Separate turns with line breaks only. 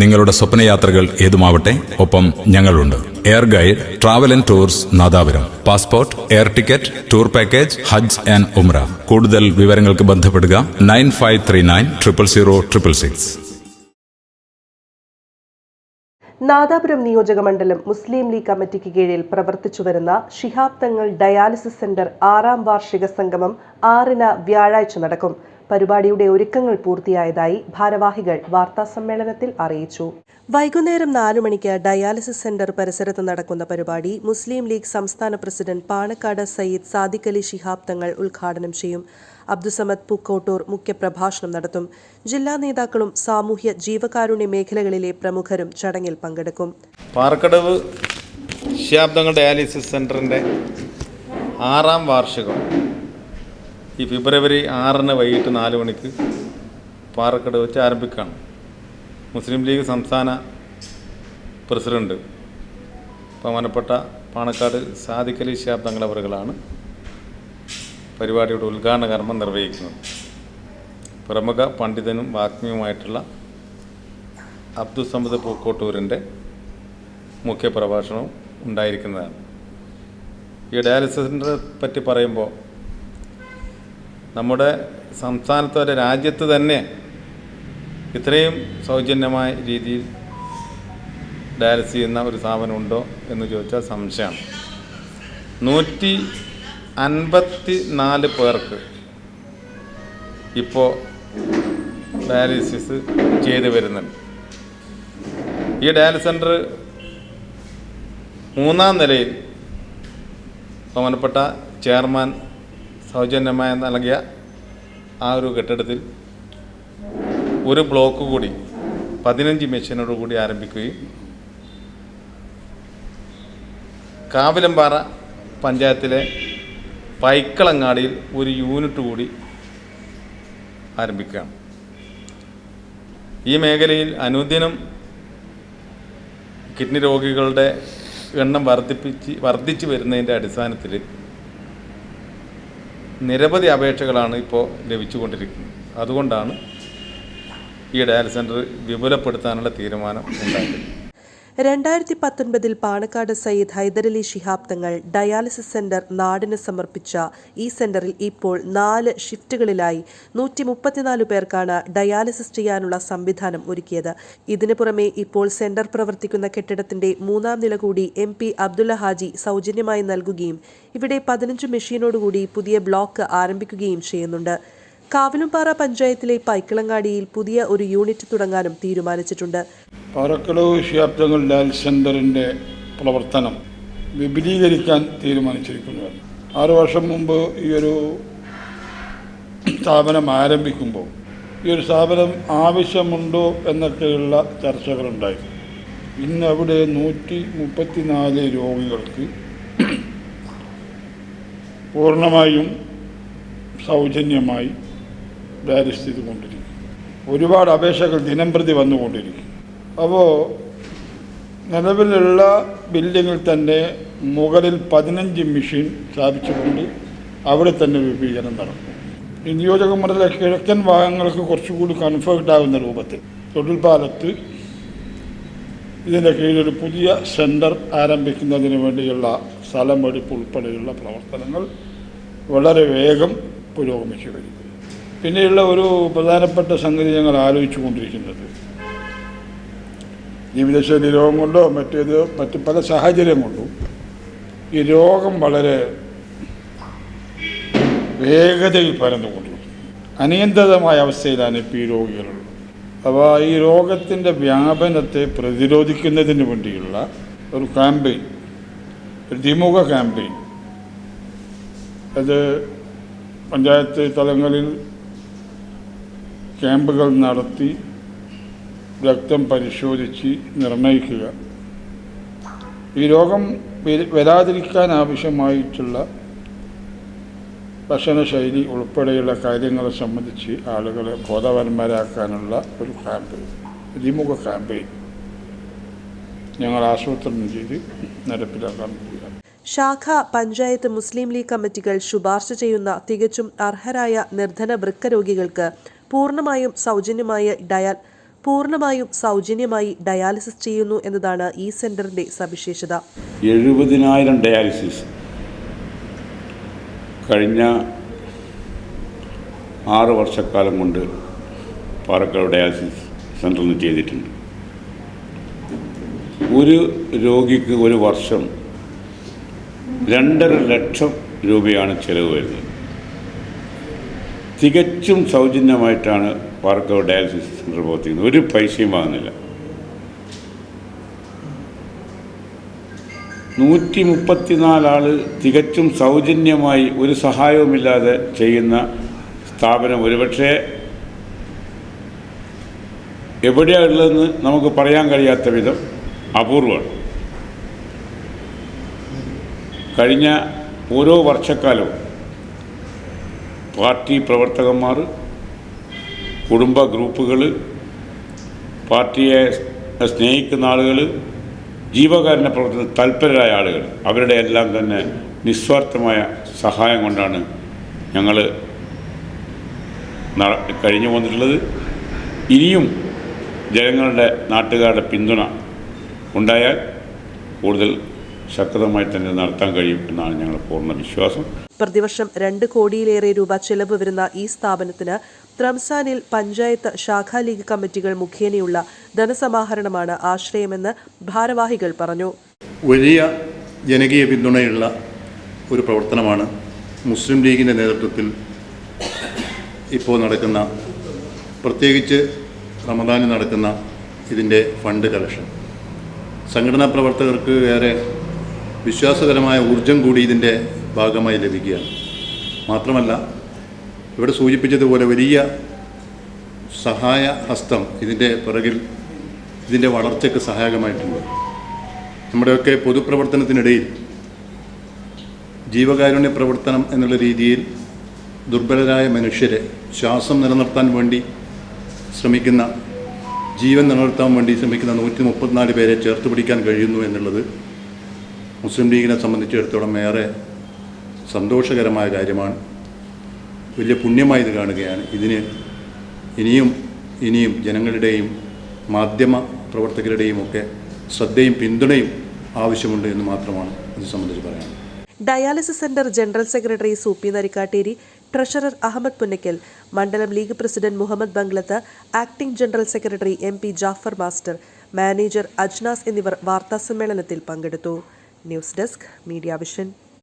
നിങ്ങളുടെ സ്വപ്നയാത്രകൾ ഏതുമാവട്ടെ ഒപ്പം ഞങ്ങളുണ്ട്. Air guide travel and tours Nadapuram. Passport air ticket tour package Hajj and Umrah കൂടുതൽ വിവരങ്ങൾക്ക് ബന്ധപ്പെടുക nine five three nine triple zero triple six.
Nadapuram നിയോജക മണ്ഡലം മുസ്ലിം ലീഗ് കമ്മിറ്റിക്ക് കീഴിൽ പ്രവർത്തിച്ചു വരുന്ന ശിഹാബ് തങ്ങൾ ഡയാലിസിസ് സെന്റർ ആറാം വാർഷിക സംഗമം ആറിന് വ്യാഴാഴ്ച നടക്കും. പരിപാടിയുടെ ഒരുക്കങ്ങൾ പൂർത്തിയായതായി ഭാരവാഹികൾ വാർത്താ സമ്മേളനത്തിൽ അറിയിച്ചു. വൈകുന്നേരം നാലു മണിക്ക് ഡയാലിസിസ് സെന്റർ പരിസരത്ത് നടക്കുന്ന പരിപാടി മുസ്ലിം ലീഗ് സംസ്ഥാന പ്രസിഡന്റ് പാണക്കാട് സയ്യിദ് സാദിഖ് അലി ശിഹാബ് തങ്ങൾ ഉദ്ഘാടനം ചെയ്യും. അബ്ദുസമദ് പൂക്കോട്ടൂർ മുഖ്യപ്രഭാഷണം നടത്തും. ജില്ലാ നേതാക്കളും സാമൂഹ്യ ജീവകാരുണ്യ മേഖലകളിലെ പ്രമുഖരും ചടങ്ങിൽ പങ്കെടുക്കും.
ശാബ്ദങ്ങൾ ഡയാലിസിസ് സെന്ററിന്റെ ആറാം വാർഷികം ഈ ഫെബ്രുവരി ആറിന് വൈകിട്ട് നാല് മണിക്ക് പാറക്കട് വെച്ച് ആരംഭിക്കുകയാണ്. മുസ്ലിം ലീഗ് സംസ്ഥാന പ്രസിഡന്റ് ബഹുമാനപ്പെട്ട പാണക്കാട് സാദിഖലി ഷാബ് തങ്ങളവറുകളാണ് പരിപാടിയുടെ ഉദ്ഘാടന കർമ്മം നിർവഹിക്കുന്നത്. പ്രമുഖ പണ്ഡിതനും വാഗ്മിയുമായിട്ടുള്ള അബ്ദുസമ്മദ് പൂക്കോട്ടൂരിന്റെ മുഖ്യപ്രഭാഷണവും ഉണ്ടായിരിക്കുന്നതാണ്. ഈ ഡയാലിസിസിനെ പറ്റി പറയുമ്പോൾ നമ്മുടെ സംസ്ഥാനത്ത് ഒരു രാജ്യത്ത് തന്നെ ഇത്രയും സൗജന്യമായ രീതിയിൽ ഡയാലിസിസ് ചെയ്യുന്ന ഒരു സ്ഥാപനമുണ്ടോ എന്ന് ചോദിച്ചാൽ സംശയമാണ്. നൂറ്റി അൻപത്തി നാല് പേർക്ക് ഇപ്പോൾ ഡയാലിസിസ് ചെയ്തു വരുന്നുണ്ട്. ഈ ഡയാലിസ് സെന്റർ മൂന്നാം നിലയിൽ ബഹുമാനപ്പെട്ട ചെയർമാൻ സൗജന്യമായി നൽകിയ ആ ഒരു കെട്ടിടത്തിൽ ഒരു ബ്ലോക്ക് കൂടി പതിനഞ്ച് മെഷീനോട് കൂടി ആരംഭിക്കുകയും കാവിലമ്പാറ പഞ്ചായത്തിലെ പൈക്കളങ്ങാടിയിൽ ഒരു യൂണിറ്റ് കൂടി ആരംഭിക്കുകയാണ്. ഈ മേഖലയിൽ അനുദിനം കിഡ്നി രോഗികളുടെ എണ്ണം വർദ്ധിപ്പിച്ച് വർദ്ധിച്ചു വരുന്നതിന്റെ അടിസ്ഥാനത്തിൽ നിരവധി അപേക്ഷകളാണ് ഇപ്പോൾ ലഭിച്ചുകൊണ്ടിരിക്കുന്നത്. അതുകൊണ്ടാണ് ഈ ഡയാലിസിസ് സെന്റർ വിപുലപ്പെടുത്താനുള്ള തീരുമാനം ഉണ്ടായത്
രണ്ടായിരത്തി പത്തൊൻപതിൽ പാണക്കാട് സയ്യിദ് ഹൈദരലി ശിഹാബ് തങ്ങൾ ഡയാലിസിസ് സെന്റർ നാടിന് സമർപ്പിച്ച ഈ സെന്ററിൽ ഇപ്പോൾ നാല് ഷിഫ്റ്റുകളിലായി നൂറ്റി മുപ്പത്തിനാല് പേർക്കാണ് ഡയാലിസിസ് ചെയ്യാനുള്ള സംവിധാനം ഒരുക്കിയത്. ഇതിനു പുറമെ ഇപ്പോൾ സെന്റർ പ്രവർത്തിക്കുന്ന കെട്ടിടത്തിന്റെ മൂന്നാം നില കൂടി എം പി അബ്ദുള്ള ഹാജി സൗജന്യമായി നൽകുകയും ഇവിടെ പതിനഞ്ച് മെഷീനോടുകൂടി പുതിയ ബ്ലോക്ക് ആരംഭിക്കുകയും ചെയ്യുന്നുണ്ട്. കാവിലുംപാറ പഞ്ചായത്തിലെ പൈക്കിളങ്ങാടിയിൽ പുതിയ ഒരു യൂണിറ്റ് തുടങ്ങാനും തീരുമാനിച്ചിട്ടുണ്ട്.
പാറക്കടവ് ശാബ്ദങ്ങൾ ലാൽ സെന്ററിന്റെ പ്രവർത്തനം വിപുലീകരിക്കാൻ തീരുമാനിച്ചിരിക്കുന്നതാണ്. ആറു വർഷം മുമ്പ് ഈ ഒരു സ്ഥാപനം ആരംഭിക്കുമ്പോൾ ഈ ഒരു സ്ഥാപനം ആവശ്യമുണ്ടോ എന്നൊക്കെയുള്ള ചർച്ചകളുണ്ടായി. ഇന്ന് അവിടെ നൂറ്റി മുപ്പത്തിനാല് രോഗികൾക്ക് പൂർണമായും സൗജന്യമായി ഡയാലിസിസ് ചെയ്തുകൊണ്ടിരിക്കും ഒരുപാട് അപേക്ഷകൾ ദിനം പ്രതി വന്നുകൊണ്ടിരിക്കും അപ്പോൾ നിലവിലുള്ള ബിൽഡിങ്ങിൽ തന്നെ മുകളിൽ പതിനഞ്ച് മെഷീൻ സ്ഥാപിച്ചുകൊണ്ട് അവിടെ തന്നെ വിഭജനം നടക്കും. ഈ നിയോജക മണ്ഡല കിഴക്കൻ ഭാഗങ്ങൾക്ക് കുറച്ചുകൂടി കൺഫേർട്ട് ആകുന്ന രൂപത്തിൽ തൊഴിൽപാലത്ത് ഇതിന്റെ കീഴിൽ പുതിയ സെന്റർ ആരംഭിക്കുന്നതിന് വേണ്ടിയുള്ള സ്ഥലമെടുപ്പ് ഉൾപ്പെടെയുള്ള പ്രവർത്തനങ്ങൾ വളരെ വേഗം പുരോഗമിച്ചു വരും. പിന്നെയുള്ള ഒരു പ്രധാനപ്പെട്ട സംഗതി ഞങ്ങൾ ആലോചിച്ചു കൊണ്ടിരിക്കുന്നത്. ജീവിതശൈലി രോഗം കൊണ്ടോ മറ്റേത് മറ്റ് പല സാഹചര്യം കൊണ്ടും ഈ രോഗം വളരെ വേഗതയിൽ പരന്നുകൊണ്ടിരിക്കും അനിയന്ത്രിതമായ അവസ്ഥയിലാണ് ഇപ്പോൾ ഈ രോഗികളുള്ളത്. അപ്പോൾ ഈ രോഗത്തിന്റെ വ്യാപനത്തെ പ്രതിരോധിക്കുന്നതിന് വേണ്ടിയുള്ള ഒരു ക്യാമ്പയിൻ ഒരു ദ്വിമുഖ ക്യാമ്പയിൻ. അത് പഞ്ചായത്ത് തലങ്ങളിൽ ക്യാമ്പുകൾ നടത്തി രക്തം പരിശോധിച്ച് നിർണയിക്കുക. ഈ രോഗം വര- വരാതിരിക്കാൻ ആവശ്യമായിട്ടുള്ള ഭക്ഷണശൈലി ഉൾപ്പെടെയുള്ള കാര്യങ്ങളെ സംബന്ധിച്ച് ആളുകളെ ബോധവാന്മാരാക്കാനുള്ള ഒരു ക്യാമ്പയിൻ ദ്വിമുഖ ക്യാമ്പയിൻ ഞങ്ങൾ ആസൂത്രണം ചെയ്ത് നടപ്പിലാക്കാൻ
ശാഖ പഞ്ചായത്ത് മുസ്ലിം ലീഗ് കമ്മിറ്റികൾ ശുപാർശ ചെയ്യുന്ന തികച്ചും അർഹരായ നിർധന വൃക്ക രോഗികൾക്ക് പൂർണമായും സൗജന്യമായ ഡയാൽ പൂർണമായും സൗജന്യമായി ഡയാലിസിസ് ചെയ്യുന്നു എന്നതാണ് ഈ സെന്ററിന്റെ സവിശേഷത.
എഴുപതിനായിരം ഡയാലിസിസ്. കഴിഞ്ഞ ആറ് വർഷക്കാലം കൊണ്ട് പാലക്കാട് ഡയാലിസിസ് സെന്ററിൽ നിന്ന് ചെയ്തിട്ടുണ്ട്. ഒരു രോഗിക്ക് ഒരു വർഷം രണ്ടര ലക്ഷം രൂപയാണ് ചിലവ് വരുന്നത്. തികച്ചും സൗജന്യമായിട്ടാണ് പാലക്കാട് ഡയാലിസിസ് സെന്റർ പ്രവർത്തിക്കുന്നത്. ഒരു പൈസയും വാങ്ങുന്നില്ല. നൂറ്റി മുപ്പത്തിനാലാൾ തികച്ചും സൗജന്യമായി ഒരു സഹായവുമില്ലാതെ ചെയ്യുന്ന സ്ഥാപനം ഒരുപക്ഷെ എവിടെയാണ് ഉള്ളതെന്ന് നമുക്ക് പറയാൻ കഴിയാത്ത വിധം അപൂർവമാണ്. കഴിഞ്ഞ ഓരോ വർഷക്കാലവും പാർട്ടി പ്രവർത്തകന്മാർ കുടുംബ ഗ്രൂപ്പുകൾ പാർട്ടിയെ സ്നേഹിക്കുന്ന ആളുകൾ ജീവകാരുണ്യ പ്രവർത്തന തൽപരരായ ആളുകൾ അവരുടെ എല്ലാം തന്നെ നിസ്വാർത്ഥമായ സഹായം കൊണ്ടാണ് ഞങ്ങൾ കഴിഞ്ഞു പോന്നിട്ടുള്ളത്. ഇനിയും ജനങ്ങളുടെ നാട്ടുകാരുടെ പിന്തുണ ഉണ്ടായാൽ കൂടുതൽ ശക്തമായി തന്നെ നടത്താൻ കഴിയും എന്നാണ് ഞങ്ങളുടെ പൂർണ വിശ്വാസം.
പ്രതിവർഷം രണ്ട് കോടിയിലേറെ രൂപ ചെലവ് വരുന്ന ഈ സ്ഥാപനത്തിന് ത്രംസാനിൽ പഞ്ചായത്ത് ശാഖാ ലീഗ് കമ്മിറ്റികൾ മുഖേനയുള്ള ധനസമാഹരണമാണ് ആശ്രയമെന്ന് ഭാരവാഹികൾ പറഞ്ഞു.
വലിയ ജനകീയ പിന്തുണയുള്ള ഒരു പ്രവർത്തനമാണ് മുസ്ലിം ലീഗിന്റെ നേതൃത്വത്തിൽ ഇപ്പോൾ നടക്കുന്ന പ്രത്യേകിച്ച് റമദാനിൽ നടക്കുന്ന ഇതിന്റെ ഫണ്ട് കളക്ഷൻ. സംഘടനാ പ്രവർത്തകർക്ക് ഏറെ വിശ്വാസകരമായ ഊർജം കൂടി ഇതിന്റെ ഭാഗമായി ലഭിക്കുകയാണ്. മാത്രമല്ല ഇവിടെ സൂചിപ്പിച്ചതുപോലെ വലിയ സഹായ ഹസ്തം ഇതിന്റെ പിറകിൽ ഇതിന്റെ വളർച്ചയ്ക്ക് സഹായകമായിട്ടുണ്ട്. നമ്മുടെയൊക്കെ പൊതുപ്രവർത്തനത്തിനിടയിൽ ജീവകാരുണ്യ പ്രവർത്തനം എന്നുള്ള രീതിയിൽ ദുർബലരായ മനുഷ്യരെ ശ്വാസം നിലനിർത്താൻ വേണ്ടി ശ്രമിക്കുന്ന ജീവൻ നിലനിർത്താൻ വേണ്ടി ശ്രമിക്കുന്ന നൂറ്റി മുപ്പത്തിനാല് പേരെ ചേർത്ത് പിടിക്കാൻ കഴിയുന്നു എന്നുള്ളത് മുസ്ലിം ലീഗിനെ സംബന്ധിച്ചിടത്തോളം ഏറെ സന്തോഷകരമായ കാര്യമാണ്. വലിയ പുണ്യമായി ഇത് കാണുകയാണ്. ഇതിന് ഇനിയും ഇനിയും ജനങ്ങളുടെയും മാധ്യമ പ്രവർത്തകരുടെയും ഒക്കെ ശ്രദ്ധയും പിന്തുണയും ആവശ്യമുണ്ട് എന്ന് മാത്രമാണ് ഇത് സംബന്ധിച്ച് പറയാൻ
dialysis centre general secretary Soopy Narikkatteri treasurer Ahammed Punnakkal മണ്ഡലം league president Muhammed Banglath acting general secretary M P Jafar master manager Ajnas എന്നിവർ വാർത്താസമ്മേളനത്തിൽ പങ്കെടുത്തു. News desk media vision.